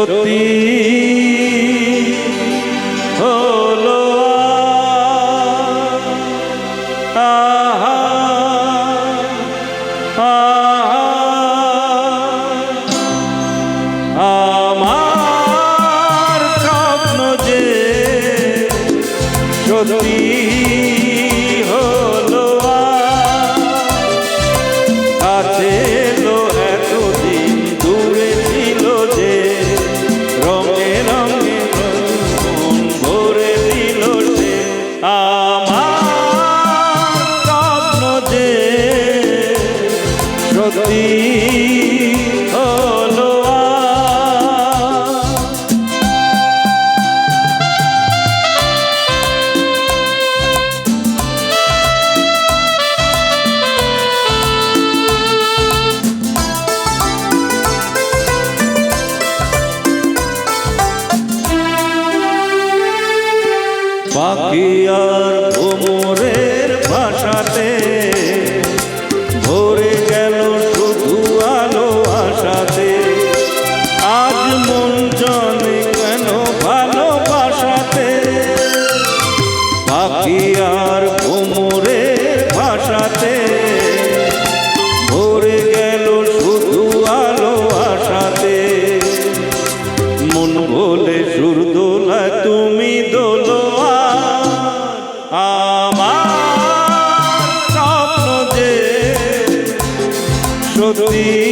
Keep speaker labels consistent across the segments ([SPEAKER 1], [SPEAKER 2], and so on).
[SPEAKER 1] সত্যি হলো আহা আহা আমার স্বপ্ন যে সত্যি পাখি আর ভোমরের ভাষাতে ভরে গেল শুধু আলো আশাতে। আজ মন জনে কেন ভালোবাসাতে। পাখি আর ভোমরের ভাষাতে সত্যি হলো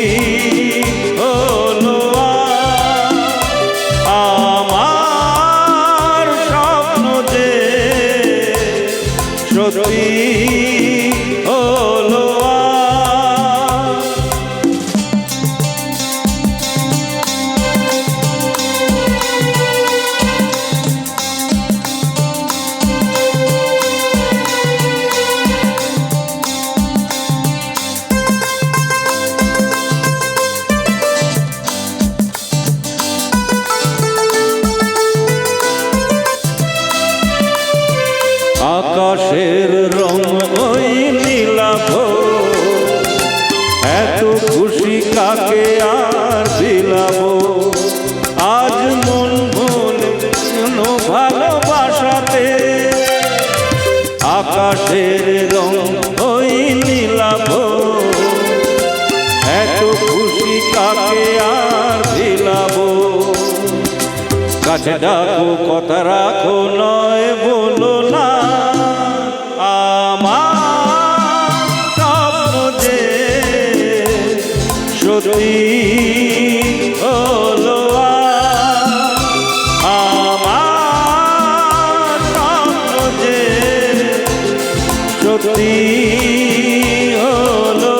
[SPEAKER 1] আকাশের রং ওই নীলাভ। এত খুশি কাকে আর বিলাব? আজ মন মনে কেন ভালোবাসাতে। আকাশের রং ওই নীলাভ। এত খুশি কাকে আর বিলাব? কাছে ডাকো, কথা রাখো, নয় বলো সত্যি হলো। আমার যে হলো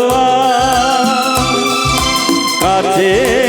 [SPEAKER 1] কাছে